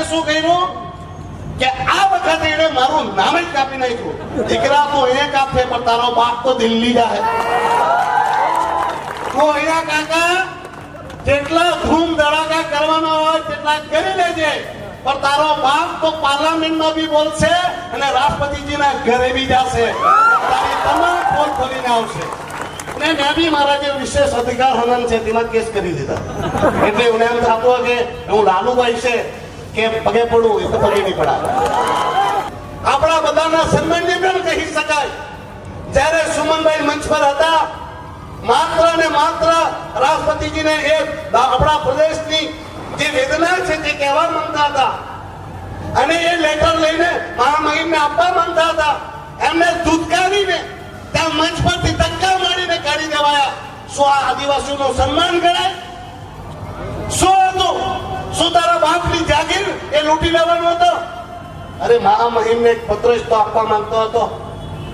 એને શું કર્યું? કે આ વખતે એને મારું નામ જ કાપી નાખ્યું. દીકરા તો એ કાપશે પણ તારો બાપ તો દિલ્હી જાય તો અહીંયા કાકા, જેટલા ધૂમ ધડાકા કરવાના હોય તેટલા કરી લેજે. પણ તારો બાપ તો પાર્લામેન્ટમાં બી બોલશે અને રાષ્ટ્રપતિજીના ઘરે બી જશે. તારી તમામ ફોન ખોલીને આવશે. અને મેં બી મારા જે વિશેષ અધિકાર હનન છે તેમાં કેસ કરી દીધા. એટલે મને એમ થતું કે હું લાલુભાઈ છે. કે પગે પડવું એ તો પગે નહીં પડાય. આપણા બધાના સન્માનને પણ કહી શકાય. જ્યારે સુમનભાઈ મંચ પર હતા, માત્ર ને માત્ર રાષ્ટ્રપતિજીને એ આપણા પ્રદેશની જે વેદના છે તે કહેવા માંગતા હતા. અને એ લેટર લઈને મહામહિમને આપવા માંગતા હતા. એમને ધૂતકારીને ત્યાં મંચ પરથી ધક્કા મારીને કાઢી દેવાયા. શું આ આદિવાસીઓનું સન્માન ગણાય. શું હતું. શું તારા બાપની જાગીર એ લૂંટી લેવાનો હતો. અરે મહામહિમને એક પત્ર તો આપવા માંગતો હતો.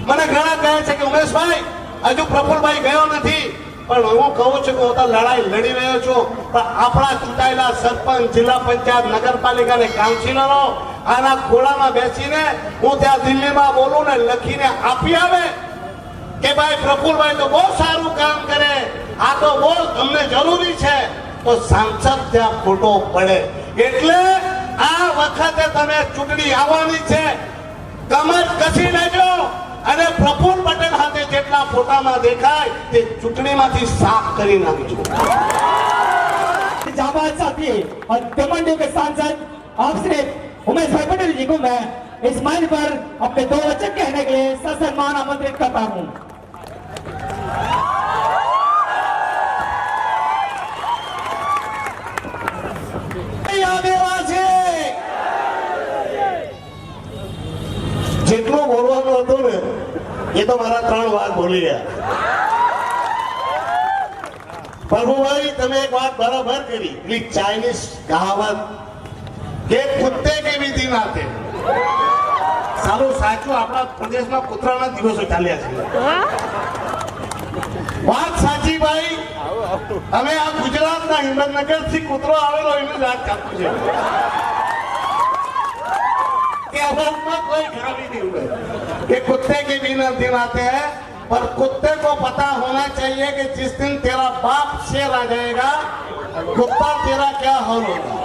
મને ઘણા કહે છે કે ઉમેશભાઈ, હજુ પ્રફુલભાઈ ગયો નથી. પણ હું કહું છું કે હું તો લડાઈ લડી રહ્યો છું. પણ આપણા ચૂંટાયેલા સરપંચ, જિલ્લા પંચાયત, નગરપાલિકા કાઉન્સિલરો આના ખોળામાં બેસીને હું ત્યાં દિલ્હીમાં બોલું ને લખીને આપી આવે કે ભાઈ પ્રફુલભાઈ તો બહુ સારું કામ કરે. આ તો બહુ તમને જરૂરી છે. તો સાંસદ ત્યાં ખોટો પડે એટલે આ વખતે તમે ચૂંટણી આવવાની છે કમર કસી લેજો અને પ્રફુલ પટેલ સાથે જેટલા ફોટામાં દેખાય તે ચૂંટણીમાંથી સાફ કરી નાખજો जाबाज साथी और कमांडो के सांसद आपसे उमेश भाई पटेल जी को मैं इस मंच पर अपने दो वचन कहने के लिए ससम्मान आमंत्रित करता हूँ જેટલું બોલવાનો હતો ને, એ તો મારા ત્રણ વાર બોલી ગયા પ્રભુભાઈ, તમે એક વાત બરાબર કરી. પેલી ચાઇનીઝ કહાવત કે કુત્તે કે વિધિ નાતે? સારું, સાચું, આપણા પ્રદેશમાં કૂતરાના દિવસો ચાલ્યા છે. વાત સાચી ભાઈ. અમે આ ગુજરાતના હિંમતનગરથી કૂતરો આવેલો એને વાત કાપું છે. કે અમુકમાં કોઈ ખામી नहीं हुए कि कुत्ते की भी नदी आते हैं पर कुत्ते को पता होना चाहिए कि जिस दिन तेरा बाप शेर आ जाएगा कुत्ता तेरा क्या हाल होगा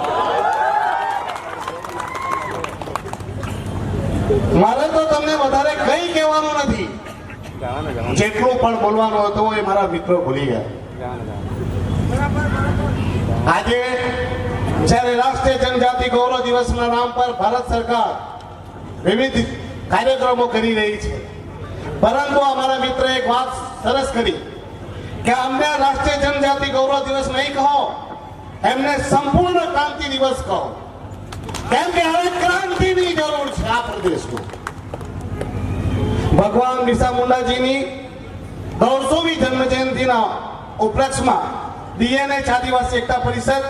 મારે તો તમને વધારે કઈ કહેવાનું નથી જેટલું પણ બોલવાનું હતું એ મારા મિત્રો ભૂલી ગયા આજે જ્યારે રાષ્ટ્રીય જનજાતિ ગૌરવ દિવસના નામ પર ભારત સરકાર વિવિધ કાર્યક્રમો કરી રહી છે. પરંતુ અમારા મિત્ર એક વાત સરસ કરી કે અમને રાષ્ટ્રીય જનજાતિ ગૌરવ દિવસ નહીં કહો, એમને સંપૂર્ણ ક્રાંતિ દિવસ કહો. કેમ કે હવે ક્રાંતિની જરૂર છે આ પ્રદેશમાં. ભગવાન બિરસા મુંડાજીની દોઢસોમી જન્મ જયંતિના ઉપલક્ષમાં ડીએનએચ આદિવાસી એકતા પરિષદ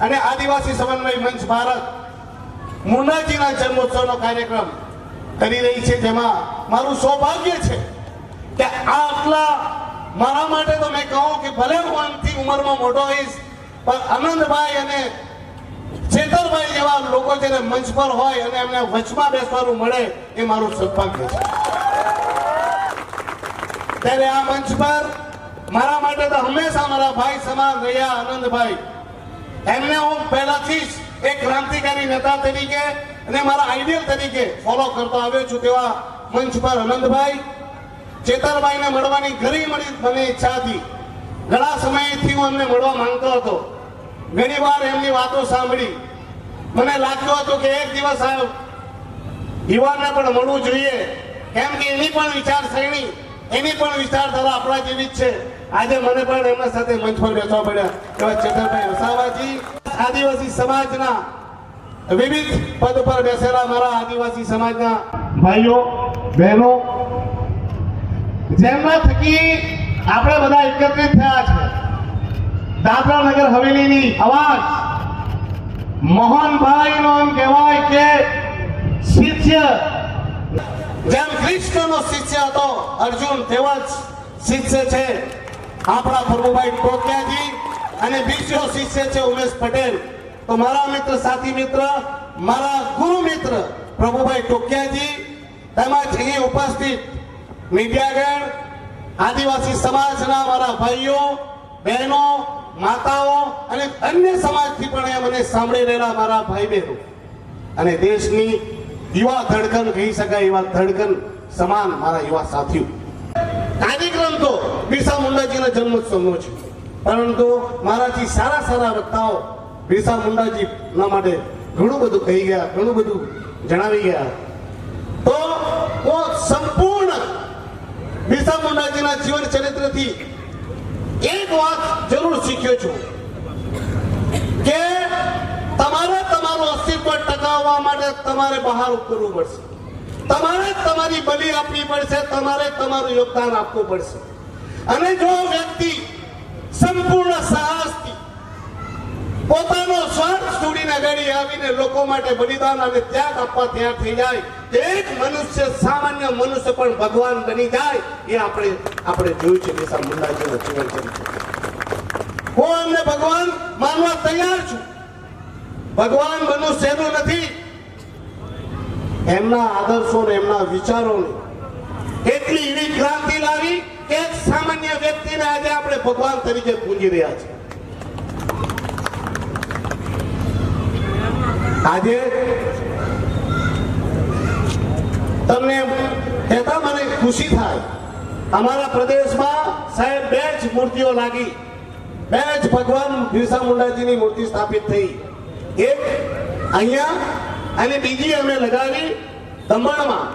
અને આદિવાસી સમન્વય મંચ ભારત મુંડાજીના જન્મોત્સવનો કાર્યક્રમ કરી રહી છે, જેમાં મારું સૌભાગ્ય છે કે આટલા મારા માટે તો મેં કહું કે ભલે હું આમથી ઉંમરમાં મોટો હોઈશ, પણ આનંદભાઈ અને ચેતરભાઈ જેવા લોકો જેને મંચ પર હોય અને એમને વચમાં બેસવાનું મળે એ મારું સૌભાગ્ય છે. ત્યારે આ મંચ પર મારા માટે તો હંમેશા મારા ભાઈ સમાન રહ્યા આનંદભાઈ. એમને હું પહેલાથી જ એક ક્રાંતિકારી નેતા તરીકે અને મારા આઈડિયલ તરીકે ફોલો કરતો આવ્યો છું તેવા મંચ પર અનંતભાઈ ચેતરભાઈને મળવાની ઘણી મળી મને ઈચ્છા હતી. ઘણા સમયથી હું એમને મળવા માંગતો હતો. ઘણી વાર એમની વાતો સાંભળી. મને લાગ્યું હતું કે એક દિવસ આ યુવાનને પણ મળવું જોઈએ. કેમ કે એની પણ વિચારસરણી એની પણ વિચારધારા આપણા જેવી જ છે. આજે મને પણ એમના સાથે મંચ પર બેસવા પડ્યા. એવા ચેતરભાઈ વસાવાજી. આદિવાસી સમાજના વિવિધ પદ પર બેસેલા મારા આદિવાસી સમાજના ભાઈઓ, બહેનો, જેમના થકી આપણે બધા એકત્રિત થયા છે. દાદરા નગર હવેલીની અવાજ મોહનભાઈ નો એમ કહેવાય કે શિષ્ય. જેમ કૃષ્ણનો શિષ્ય હતો, અર્જુન તેવા જ શિષ્ય છે આપણા પ્રભુભાઈ ટોકિયાજી અને બીજો શિષ્ય છે ઉમેશ પટેલ. તો મારા મિત્ર, સાથી મિત્ર, મારા ગુરુ મિત્ર, પ્રભુભાઈ ટોકિયાજી, તેમજ અહીં ઉપસ્થિત મીડિયાગણ, આદિવાસી સમાજના મારા ભાઈઓ, બહેનો, માતાઓ અને અન્ય સમાજથી પણ એ મને સાંભળી રહેલા મારા ભાઈ બહેનો અને દેશની યુવા ધડકન કહી શકાય, એવા ધડકન સમાન મારા યુવા સાથીઓ. કાર્યક્રમ તો બિરસા મુંડાજીના જન્મોત્સવનો છે. પરંતુ મારાથી સારા સારા વક્તાઓ બિરસા મુંડાજીના માટે ઘણું બધું કહી ગયા, ઘણું બધું જણાવી ગયા. તો હું સંપૂર્ણ બિરસા મુંડાજીના જીવન ચરિત્રથી એક વાત જરૂર શીખ્યો છું કે તમારે તમારું અસ્તિત્વ ટકાવવા માટે તમારે બહાર ઉતરવું પડશે. તમારે તમારી બલિ આપવી પડશે, તમારે તમારું યોગદાન આપવું પડશે. અને જો વ્યક્તિ સંપૂર્ણ સાહસથી પોતાનો સ્વાર્થ છોડીને ગાડી આવીને લોકો માટે બલિદાન અને ત્યાગ આપવા ત્યાં થઈ જાય. એક મનુષ્ય સામાન્ય મનુષ્ય પણ ભગવાન બની જાય એ આપણે આપણે જોયું છે બિરસા મુંડાજીનું જીવન ચરિત્ર હું અમને ભગવાન માનવા તૈયાર છું. ભગવાન બનવું સહેલું નથી. એમના આદર્શો ને એમના વિચારોને એટલી એવી ક્રાંતિ લાવી એક સામાન્ય વ્યક્તિને આજે આપણે ભગવાન તરીકે પૂજી રહ્યા છે આજે તમને કહેતા મને ખુશી થાય, અમારા પ્રદેશમાં સાહેબ બે જ મૂર્તિઓ લાગી. બે જ ભગવાન બિરસા મુંડાજીની મૂર્તિ સ્થાપિત થઈ. એક અહીંયા અને બીજી અમે લગાવી દમણમાં.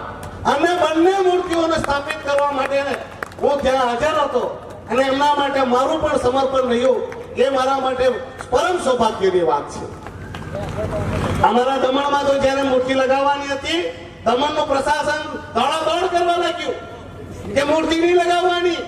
અને બંને મૂર્તિઓને સ્થાપિત કરવા માટે હું ત્યાં હાજર હતો અને એમના માટે મારું પણ સમર્પણ રહ્યું. એ મારા માટે પરમ સૌભાગ્યની વાત છે. અમારા દમણમાં તો જ્યારે મૂર્તિ લગાવવાની હતી, દમણનું પ્રશાસન દોડાદોડ કરવા લાગ્યું કે મૂર્તિ નહીં લગાવવાની.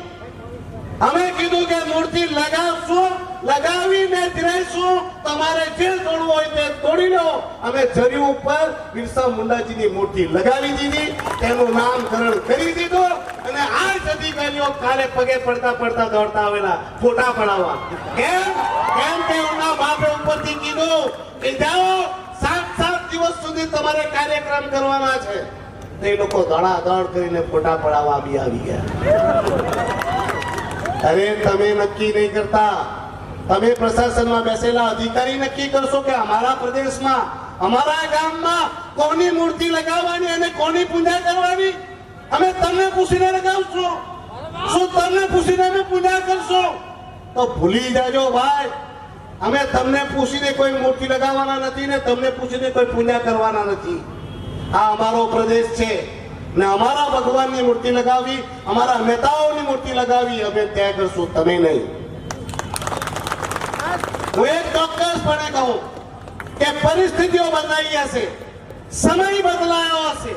અમે કીધું કે મૂર્તિ લગાવશું લગાવીને જ રહીશું. તમારે જે તોડવું હોય તે તોડી લો. અમે જરી ઉપર બિરસા મુંડાજીની મૂર્તિ લગાવી દીધી. તેનું નામકરણ કરી દીધું. અને આ અધિકારીઓ કાલે પગે પડતા પડતા દોડતા આવેલા ફોટા પડાવવા. કેમ? કેમ કે એમના બાપે ઉપરથી કીધું કે જાઓ સાત સાત દિવસ સુધી તમારે કાર્યક્રમ કરવાના છે. તે લોકો ધડાધડ કરીને ફોટા પડાવવા બી આવી ગયા. અરે, તમે નક્કી નહીં કરતા. તમે પ્રશાસનમાં બેસેલા અધિકારી નક્કી કરશો કે અમારા પ્રદેશમાં, અમારા ગામમાં કોની મૂર્તિ લગાવવાની અને કોની પૂજા કરવાની? અમે તમને પૂછીને લગાવશું. શું તમને પૂછીને અમે પૂજા કરશો? તો ભૂલી જાજો ભાઈ. અમે તમને પૂછીને કોઈ મૂર્તિ લગાવવાના નથી ને તમને પૂછીને કોઈ પૂજા કરવાના નથી. આ અમારો પ્રદેશ છે. ને અમારા ભગવાનની મૂર્તિ લગાવી, અમારા નેતાઓની મૂર્તિ લગાવી અમે ત્યાં કરશું. તમે નહીં. હું એક ચોક્કસપણે કહું કે પરિસ્થિતિઓ બદલાઈ હશે સમય બદલાયો હશે.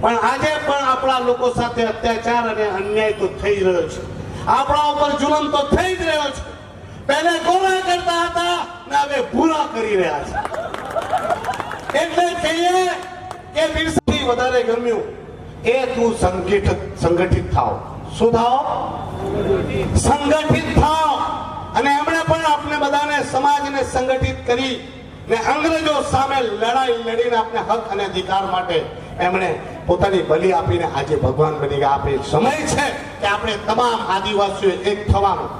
પણ આજે પણ આપણા લોકો સાથે અત્યાચાર અને અન્યાય તો થઈ રહ્યો છે. આપણા ઉપર જુલમ તો થઈ જ રહ્યો છે. પહેલે ગોળા કરતા હતા, ને હવે ભૂરા કરી રહ્યા છે. એટલે કહીએ કે બિરસાથી વધારે ગમ્યું એ તું સંગઠિત સંગઠિત થાવ. શું થાવ? સંગઠિત થાવ. અને એમણે પણ આપણે બધાને સમાજને સંગઠિત કરી ને અંગ્રેજો સામે લડાઈ લડીને આપણે હક અને અધિકાર માટે એમણે પોતાની બલિ આપીને આજે ભગવાન બની ગયા. આપણે સમય છે કે આપણે તમામ આદિવાસીઓ એક થવાનું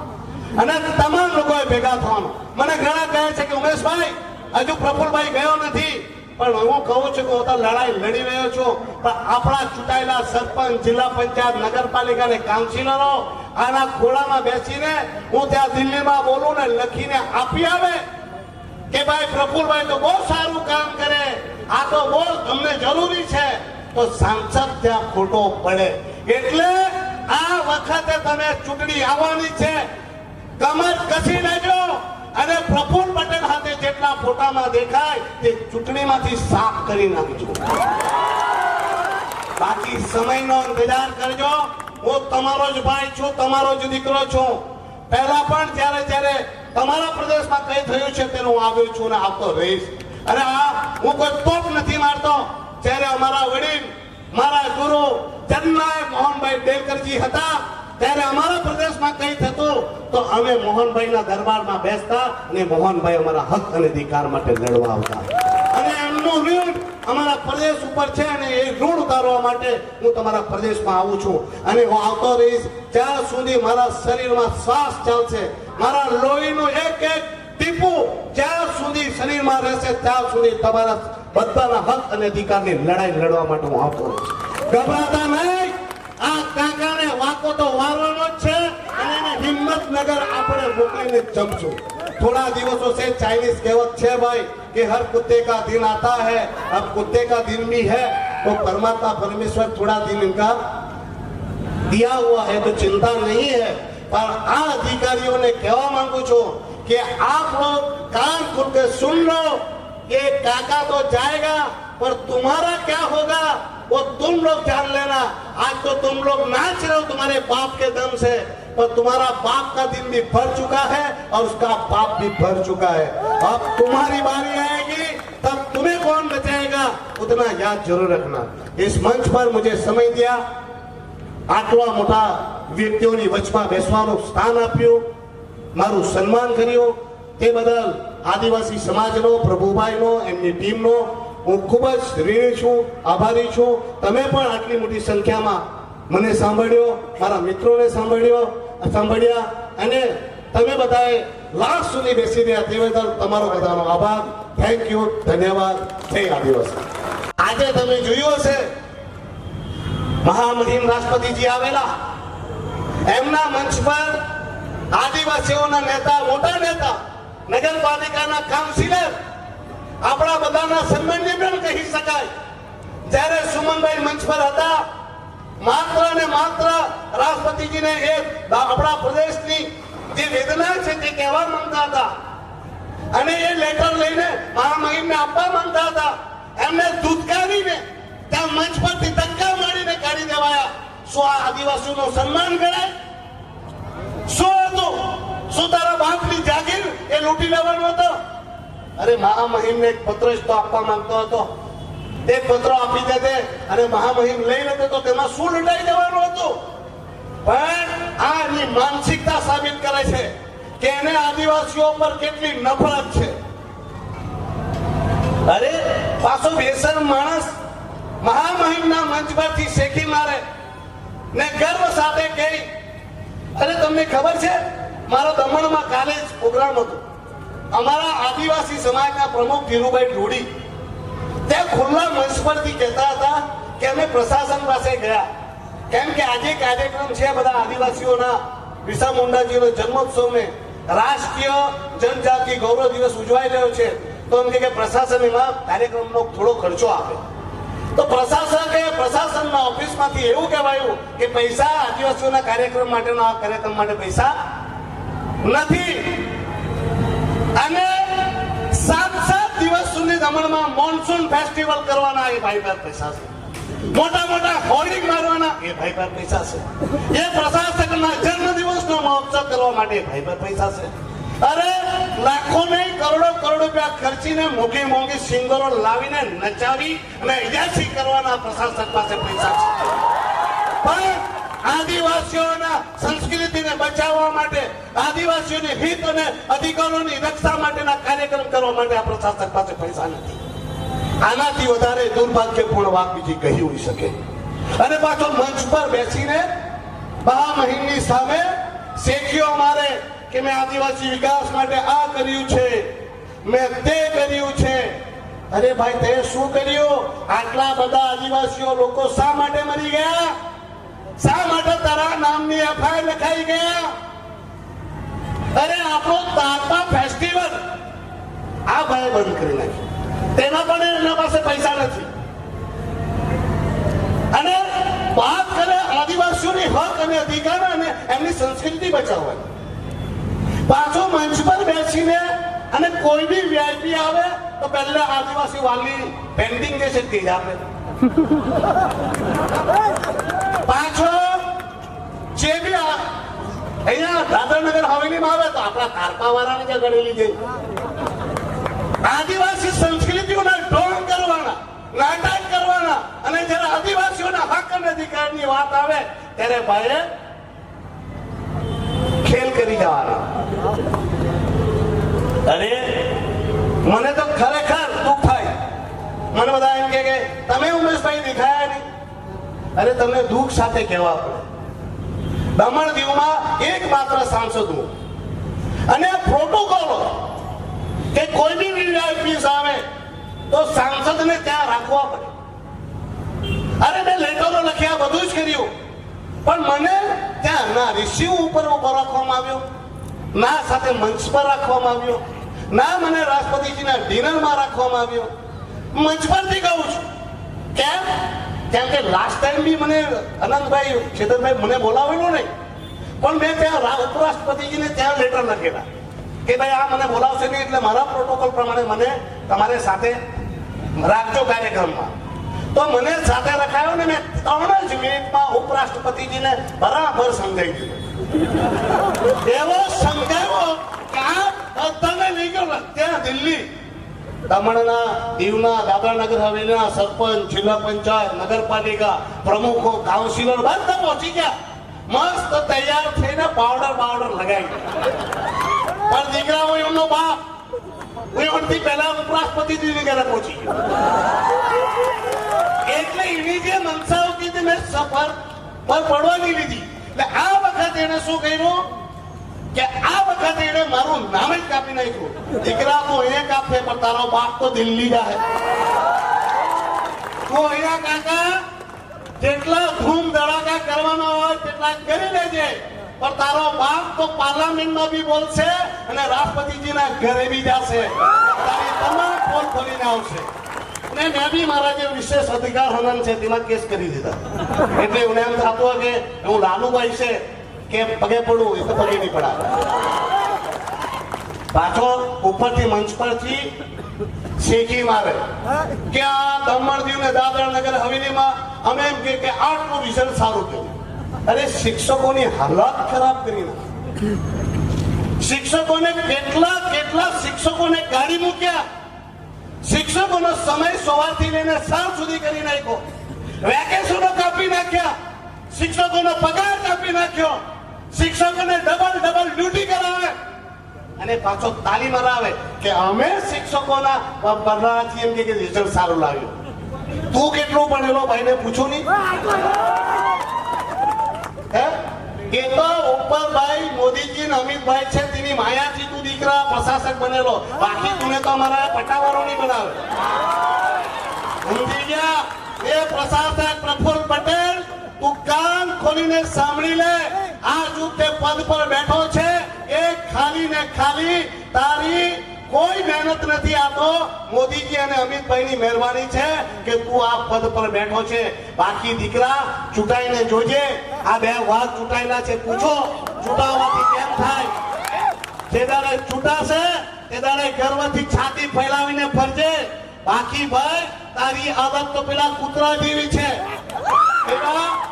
અને તમામ લોકોએ ભેગા થવાનું. મને ઘણા કહે છે કે ઉમેશભાઈ, હજુ પ્રફુલભાઈ ગયો નથી, પણ હું કહું છું કે હું તો લડાઈ લડી રહ્યો છું. પણ આપણા ચૂંટાયેલા સરપંચ, જિલ્લા પંચાયત, નગરપાલિકા અને કાઉન્સિલરો આના ખોળામાં બેસીને હું ત્યાં દિલ્હીમાં બોલું ને લખીને આપી આવે કે ભાઈ પ્રફુલભાઈ તો બહુ સારું કામ કરે. આ તો બહુ તમને જરૂરી છે. તો સાંસદ ત્યાં ખોટો પડે. એટલે આ વખતે તમે ચૂંટણી આવવાની છે. કમર કસી લેજો અને પ્રફુલ પટેલ સાથે જેટલા ફોટામાં દેખાય તે ચૂંટણીમાંથી સાફ કરી નાખજો. બાકી સમયનો ઇંતજાર કરજો. હું તમારો જ ભાઈ છું, તમારો જ દીકરો છું. પહેલા પણ જ્યારે જ્યારે તમારા પ્રદેશમાં કઈ થયું છે તેનું હું આવ્યો છું અને આવતો રહીશ. અને આ હું કોઈ તોપ નથી મારતો. જ્યારે અમારા વડીલ, મારા ગુરુ, જનનાયક મોહનભાઈ ડેલકરજી હતા, ત્યારે અમારા પ્રદેશમાં કઈ થતું, તો અમે મોહનભાઈના દરબારમાં બેસતા અને મોહનભાઈ અમારા હક અને અધિકાર માટે લડવા આવતા. અને એમનું ઋણ અમારા પ્રદેશ ઉપર છે અને એ ઋણ ઉતારવા માટે હું તમારા પ્રદેશમાં આવું છું. અને હું આવતો રહીશ જ્યાં સુધી મારા શરીરમાં શ્વાસ ચાલશે. મારા લોહીનું એક એક ટીપું જ્યાં સુધી શરીરમાં રહેશે, ત્યાં સુધી તમારા બધાના હક અને અધિકારની લડાઈ લડવા માટે હું આવતો રહીશ. ગભરાતા નહીં. આ કાકાને વાકો તો વારવાનો જ છે. અને હિંમતનગર આપણે મોકલીને જમશું. थोड़ा दिवसों से चाइनीज़ कहवत छह भाई कि हर कुत्ते का दिन आता है, अब कुत्ते का दिन भी है तो परमात्मा परमेश्वर थोड़ा दिन इनका दिया हुआ है तो चिंता नहीं है। पर आ अधिकारियों ने क्या मांगू छो कि आप लोग कान खुल के सुन लो, ये काका तो जाएगा, पर तुम्हारा क्या होगा, वो तुम लोग जान लेना। आज तो तुम लोग नाच रहे हो तुम्हारे बाप के दम से। पर तुम्हारा बाप का दिन भी भर चुका है और उसका बाप भी भर चुका है अब तुम्हारी बारी आएगी तब तुम्हें कौन बचाएगा उतना याद जरूर रखना इस मंच पर मुझे समय दिया આટલા મોટા વ્યક્તિઓની વચમાં બેસવાનું સ્થાન આપ્યું મારું સન્માન કર્યું તે બદલ આદિવાસી સમાજનો પ્રભુભાઈનો એમની ટીમનો હું ખૂબ જ ઋણી છું આભારી છું તમે પણ આટલી મોટી સંખ્યામાં મને સાંભળ્યો, મારા મિત્રોને સાંભળ્યો સાંભળ્યા અને તમે બધાએ લાસ્ટ સુધી બેસી રહ્યા તે બદલ તમારો બધાનો આભાર. થેન્ક યુ ધન્યવાદ. જય આદિવાસી. આજે તમે જોયું હશે, મહામહિમ રાષ્ટ્રપતિજી આવેલા. એમના મંચ પર આદિવાસીઓના નેતા, મોટા નેતા, નગરપાલિકાના કાઉન્સિલર, આપણા બધાના સન્માનને પણ કહી શકાય. જ્યારે સુમનભાઈ મંચ પર હતા માત્ર ને માત્ર રાષ્ટ્રપતિજીને એ આપણા પ્રદેશની જે વેદના છે તે કહેવા માંગતા હતા. અને એ લેટર લઈને મહામહિમને આપવા માંગતા હતા. એમને ધૂતકારીને ત્યાં મંચ પરથી ધક્કા મારીને કાઢી દેવાયા. શું આ આદિવાસીઓનું સન્માન કરાય? શું હતું? શું તારા બાપની જાગીર એ લૂંટી લેવાનો હતો? અરે મહામહિમને એક પત્ર જ તો આપવા માંગતો હતો. તે પત્ર આપી દેતે અને મહામહિમ લઈ લેતે તો તેમાં શું લૂંટાઈ જવાનું હતું? પણ આ એની માનસિકતા સાબિત કરે છે કે એને આદિવાસીઓ પર કેટલી નફરત છે. અરે, પાછો બેસર માણસ મહામહિમના મંચ પરથી શેખી મારે ને ગર્વ સાથે કહી, અરે, તમને ખબર છે, મારો દમણમાં કાલે જ પ્રોગ્રામ હતો. અમારા આદિવાસી સમાજના પ્રમુખ ધીરુભાઈ ઢોડી તે ખુલ્લા મંચ પરથી કહેતા હતા કે અમે પ્રશાસન પાસે ગયા. કેમ કે આજે કાર્યક્રમ છે બધા આદિવાસીઓના. બિરસા મુંડાજીનો જન્મોત્સવને રાષ્ટ્રીય જનજાતિ ગૌરવ દિવસ ઉજવાઈ રહ્યો છે. તો એમ કે પ્રશાસન એમાં કાર્યક્રમનો થોડો ખર્ચો આપે તો પ્રશાસકે પ્રશાસનના ઓફિસમાંથી એવું કહેવાયું કે પૈસા આદિવાસીઓના કાર્યક્રમ માટેના કાર્યક્રમ માટે પૈસા નથી. અને દિવસ સુધી દમણમાં મોન્સૂન ફેસ્ટિવલ કરવાના એ ભાઈ પૈસા છે. મોટા મોટા હોર્ડિંગ મારવાના એ ભાઈ પૈસા છે. એ પ્રશાસકના જન્મદિવસનો મહોત્સવ કરવા માટે ભાઈ પૈસા છે. અરે લાખો નહીં કરોડો કરોડ રૂપિયા ખર્ચીને મોંઘી મોંઘી સિંગરો લાવીને નચાવી અને અયાસી કરવાના પ્રશાસક પાસે પૈસા છે. પણ આદિવાસીઓના સંસ્કૃતિને બચાવવા માટે, આદિવાસીઓની હિત અને અધિકારોની રક્ષા માટેના કાર્યક્રમ કરવા માટે આ પ્રશાસક પાસે પૈસા નથી. આનાથી વધારે દુર્ભાગ્યપૂર્ણ વાત બીજી કહી હોઈ શકે. અને પાછો મંચ પર બેસીને મહામહિમની સામે શેખીઓ મારે કે મેં આદિવાસી વિકાસ માટે આ કર્યું છે, મેં તે કર્યું છે. અરે ભાઈ, તે શું કર્યું? આટલા બધા આદિવાસીઓ લોકો શા માટે મરી ગયા? શા માટે તારા નામની એફઆઈઆર લખાઈ ગયા? અરે, આપણો તાતા ફેસ્ટિવલ આ ભાઈ બંધ કરી નાખ્યો. તેના પણ એના પાસે પૈસા નથી. અને વાત કરે આદિવાસીઓની હક અને અધિકાર અને એમની સંસ્કૃતિ બચાવવાની પાછો મંચ પર બેસીને અને કોઈ બી વીઆઈપી આવે, તો પહેલા આદિવાસી વાલી પેન્ટિંગ જે છે તે આપે. પાછો જે બી અહીંયા દાદરનગર હવેલીમાં આવે તો આપણા કારપા વાળાને જ ગણેલી છે આદિવાસી સંસ્કૃતિઓના ઢોંગ કરવાના, નાટક કરવાના અને જ્યારે આદિવાસીઓના હક અને અધિકારની વાત આવે, ત્યારે ભાઈએ કરી જવાના. અરે, મને તો ખરેખર દુઃખ થાય. મને બધા એમ કે, તમે ઉમેશભાઈ દેખાયા નહીં. અરે તમને દુઃખ સાથે કહેવા પડે. દમણ દીવમાં એક માત્ર સાંસદ હું અને પ્રોટોકોલ કે કોઈ બી વીઆઈપી આવે તો સાંસદને ત્યાં રાખવા પડે. અરે મેં લેટરો લખ્યા, બધું જ કર્યું. પણ મને ત્યાં ના રિસીવ ઉપર ઊભો રાખવામાં આવ્યો, ના સાથે મંચ પર રાખવામાં આવ્યો, ના મને રાષ્ટ્રપતિજીના ડિનરમાં રાખવામાં આવ્યો. મંચ પરથી કહું છું, કેમ? કેમ કે લાસ્ટ ટાઈમ બી મને અનંતભાઈ ખેતરભાઈ મને બોલાવેલો નહીં. પણ મેં ત્યાં ઉપરાષ્ટ્રપતિજીને ત્યાં લેટર લખેલા કે ભાઈ આ મને બોલાવશે નહીં એટલે મારા પ્રોટોકોલ પ્રમાણે મને તમારે સાથે રાખજો કાર્યક્રમમાં. તો મને સાથે રખાયો ને મેં ત્રણ જ મિનિટમાં ઉપરાષ્ટ્રપતિજીને બરાબર સમજાઈ દીધું એવો સમજાયો કે આ લઈ ગયો ત્યાં દિલ્હી. દમણના દીવના દાદરાનગર હવેલીના સરપંચ, જિલ્લા પંચાયત, નગરપાલિકા પ્રમુખો, કાઉન્સિલર બધા પહોંચી ગયા. મસ્ત તૈયાર થઈને પાવડર પાવડર લગાવી પણ દીકરા હું એમનો બાપ હું એમથી પહેલા ઉપરાષ્ટ્રપતિજીની ઘરે પહોંચી ગયો. એટલે એની જે મનસા હતી મેં સફર પર પડવાની લીધી. એટલે આ વખત એને શું કર્યું? કે આ વખતે એને મારું નામ જ કાપી નાખ્યું. દીકરા તો એ કાપે, પણ તારો બાપ તો દિલ્હી જાય તો અહીંયા કાકા, જેટલા ધૂમ ધડાકા કરવાના હોય તેટલા કરી લેજે. પણ તારો બાપ તો પાર્લામેન્ટમાં બી બોલશે અને રાષ્ટ્રપતિજીના ઘરે બી જશે. તારી તમામ ફોન ખોલીને આવશે. ને મેં બી મારા જે વિશેષ અધિકાર હનન છે તેમાં કેસ કરી દીધા. એટલે મને એમ થતું કે હું લાલુભાઈ છે કે પગે પડવું એ તો પગે નહીં પડાવે પાછો ઉપરથી મંચ પરથી શેખી મારે કે આ દમણ દીવ ને દાદરા નગર હવેલીમાં અમે એમ કે કે આટલું રિઝલ્ટ સારું થયું. અરે શિક્ષકોની હાલત ખરાબ કરી નાખી. શિક્ષકોને કેટલા કેટલા શિક્ષકોને ગાડી મૂક્યા. શિક્ષકોનો સમય સવારથી લઈને સાંજ સુધી કરી નાખ્યો. વેકેશનો કાપી નાખ્યા. શિક્ષકોનો પગાર કાપી નાખ્યો. શિક્ષકોને ડબલ ડબલ ડ્યુટી કરાવે. અને પાછો તાલીમ હરાવે કે અમે શિક્ષકોના ભરનારાથી એમ કે રિઝલ્ટ સારું લાવ્યું તું કેટલું ભણેલો ભાઈને પૂછો નહીં. એ તો ઉપરભાઈ મોદીજી ને અમિતભાઈ છે, તેની માયાથી તું દીકરા પ્રશાસક બનેલો. બાકી તુને તો અમારા પટાવારો નહીં બનાવે. સમજી ગયા. એ પ્રશાસક પ્રફુલ્લ પટેલ, તું કાન ખોલીને સાંભળી લે. આ જૂથ તે પદ પર બેઠો છે. એ ખાલી ને ખાલી તારી કોઈ મહેનત નથી આ તો મોદીજી અને અમિતભાઈની મહેરબાની છે કે તું આ પદ પર બેઠો છે. બાકી દીકરા ચૂંટાઈને જોજે. આ બે વાત ચૂંટાયેલા છે. પૂછો ચૂંટાવવાથી કેમ થાય? જે દાડે ચૂંટાશે, તે દાડે ગર્વથી છાતી ફેલાવીને ફરજે. બાકી ભાઈ, તારી આદત તો પેલા કૂતરા જેવી છે. પેલા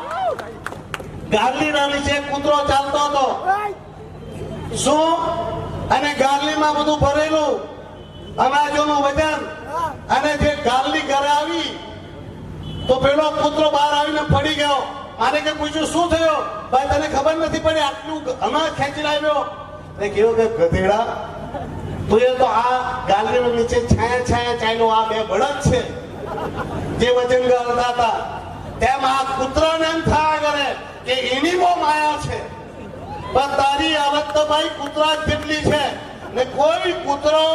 જે તને ખબર નથી પડી આટલું અનાજ ખેંચી લાવ્યો. કહ્યું કે, ગધેડા, તું એ નીચે છાયા છાયા ચાલ્યો. આ બે બળદ છે. જે વજન ગાળતા હતા. તેમ આ કૂતરાને એમ થયા બહુ માયા છે. પણ તારી આવક તો ભાઈ કૂતરા જેટલી છે. ને કોઈ કૂતરો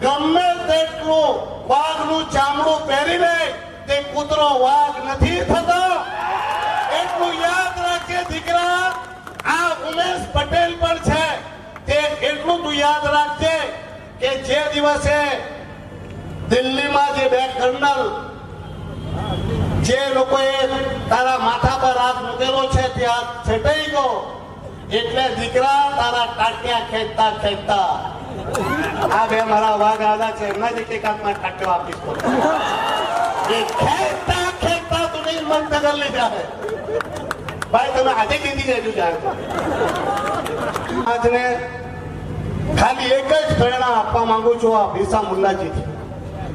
ગમે તેટલું વાઘનું ચામડું પહેરી લે તે કૂતરો વાઘ નથી થતો. એટલું યાદ રાખજે દીકરા, આ ઉમેશ પટેલ પણ છે. તે એટલું તું યાદ રાખજે કે જે દિવસે દિલ્હીમાં જે બે કર્નલ જે લોકોએ તારા માથા પર હાથ મૂકેલો છે તે હાથ છેટાઈ ગયો. એટલે દીકરા તારા ટાટિયા ખેંચતા ખેંચતા. આ બે મારા વાઘ આવ્યા છે, એમના જ એક હાથમાં ટાટ્યો આપીશ એ ખેંચતા ખેંચતા તું નહીં નગર લઈ જાય ભાઈ, તમે આજે કીધી જજો જાય આજને ખાલી એક જ પ્રેરણા આપવા માંગુ છું આ બિરસા મુંડાજીથી.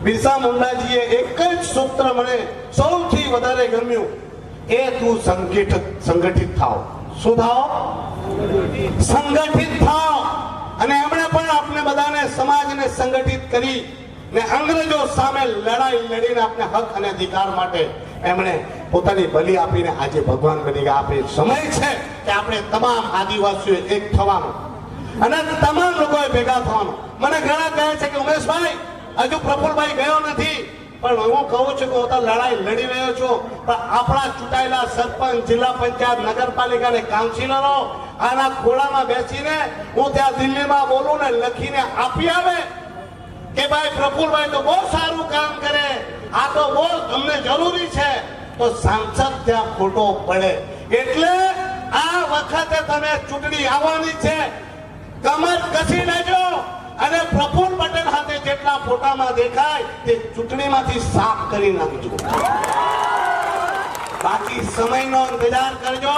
બિરસા મુંડાજીએ એક જ સૂત્ર મને સૌથી વધારે ગમ્યું. એ તું સંગઠિત સંગઠિત થાવ. શું થાવ? સંગઠિત થાવ. અને એમણે પણ આપણે બધાને સમાજને સંગઠિત કરી ને અંગ્રેજો સામે લડાઈ લડીને આપણે હક અને અધિકાર માટે એમણે પોતાની બલિ આપીને આજે ભગવાન બની ગયા. આપણે સમય છે કે આપણે તમામ આદિવાસીઓ એક થવાનું. અને તમામ લોકોએ ભેગા થવાનું. મને ઘણા કહે છે કે ઉમેશભાઈ હજુ પ્રફુલભાઈ ગયો નથી. પણ હું કહું છું કે હું તો લડાઈ લડી રહ્યો છું. પણ આપણા ચૂંટાયેલા સરપંચ, જિલ્લા પંચાયત, નગરપાલિકા અને કાઉન્સિલરો આના ખોળામાં બેસીને હું ત્યાં દિલ્હીમાં બોલું ને લખીને આપી આવે કે ભાઈ પ્રફુલભાઈ તો બહુ સારું કામ કરે. આ તો બહુ તમને જરૂરી છે. તો સાંસદ ત્યાં ખોટો પડે. એટલે આ વખતે તમે ચૂંટણી આવવાની છે. કમર કસી લેજો. અને પ્રફુલ પટેલ સાથે જેટલા ફોટામાં દેખાય તે ચૂંટણીમાંથી સાફ કરી નાખજો. બાકી સમયનો ઇંતજાર કરજો.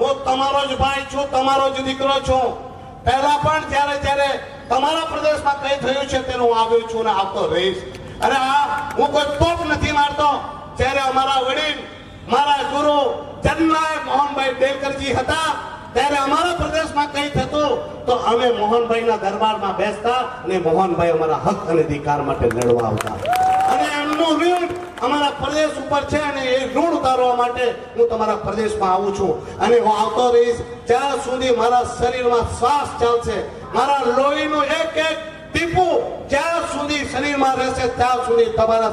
હું તમારો જ ભાઈ છું, તમારો જ દીકરો છું. પહેલા પણ જ્યારે જ્યારે તમારા પ્રદેશમાં કઈ થયું છે તેનું હું આવ્યો છું અને આવતો રહીશ. અને આ હું કોઈ તોપ નથી મારતો. જ્યારે અમારા વડીલ, મારા ગુરુ, જનનાયક મોહનભાઈ ડેલકરજી હતા ત્યારે અમારા પ્રદેશમાં કઈ થતું, તો અમે મોહનભાઈના દરબારમાં બેસતા અને મોહનભાઈ અમારા હક અને અધિકાર માટે લડવા આવતા. અને એમનું ઋણ અમારા પ્રદેશ ઉપર છે અને એ ઋણ ઉતારવા માટે હું તમારા પ્રદેશમાં આવું છું. અને હું આવતો રહીશ જ્યાં સુધી મારા શરીરમાં શ્વાસ ચાલશે. મારા લોહીનું એક એક ટીપું જ્યાં સુધી શરીરમાં રહેશે, ત્યાં સુધી તમારા